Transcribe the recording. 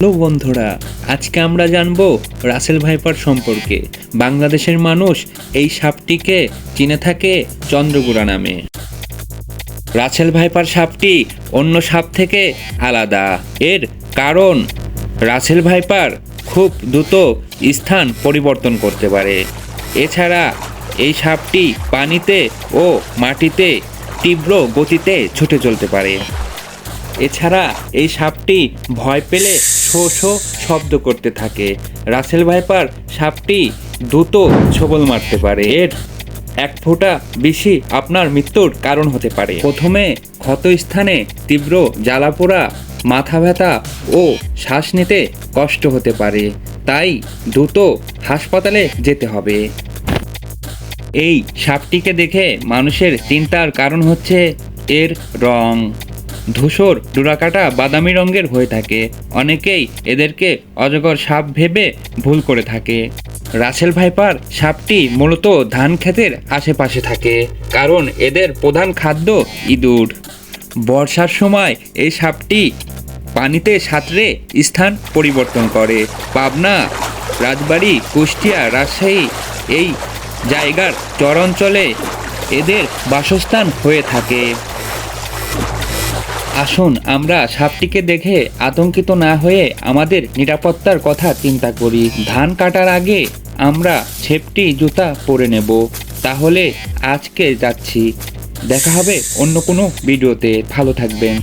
Hello বন্ধুরা, আজকে আমরা জানব রাসেল ভাইপার সম্পর্কে। বাংলাদেশের মানুষ এই সাপটিকে চিনে থাকে চন্দ্রগুড়া নামে। রাসেল ভাইপার সাপটি অন্য সাপ থেকে আলাদা। এর কারণ, রাসেল ভাইপার খুব দ্রুত স্থান পরিবর্তন করতে পারে। এছাড়া, এই সাপটি পানিতে ও মাটিতে তীব্র গতিতে ছুটে চলতে পারে। এছাড়া এই সাপটি ভয় পেলে শো শো শব্দ করতে থাকে। রাসেল ভাইপার সাপটি দ্রুত ছবল মারতে পারে। এর এক ফোঁটা বেশি আপনার মৃত্যুর কারণ হতে পারে। প্রথমে ক্ষত স্থানে তীব্র জ্বালাপোড়া, মাথা ব্যথা ও শ্বাস নিতে কষ্ট হতে পারে। তাই দ্রুত হাসপাতালে যেতে হবে। এই সাপটিকে দেখে মানুষের চিন্তার কারণ হচ্ছে এর রং। ধূসর, ডোরাকাটা, বাদামি রঙের হয়ে থাকে। অনেকেই এদেরকে অজগর সাপ ভেবে ভুল করে থাকে। রাসেল ভাইপার সাপটি মূলত ধান ক্ষেতের আশেপাশে থাকে, কারণ এদের প্রধান খাদ্য ইঁদুর। বর্ষার সময় এই সাপটি পানিতে সাঁতরে স্থান পরিবর্তন করে। পাবনা, রাজবাড়ি, কুষ্টিয়া, রাজশাহী এই জায়গার চরাঞ্চলে এদের বাসস্থান হয়ে থাকে। আসুন, আমরা সাপটিকে দেখে আতঙ্কিত না হয়ে আমাদের নিরাপত্তার কথা চিন্তা করি। ধান কাটার আগে আমরা ছেপটি, জুতা পরে নেব। তাহলে আজকে যাচ্ছি। দেখা হবে অন্য কোনো ভিডিওতে। ভালো থাকবেন।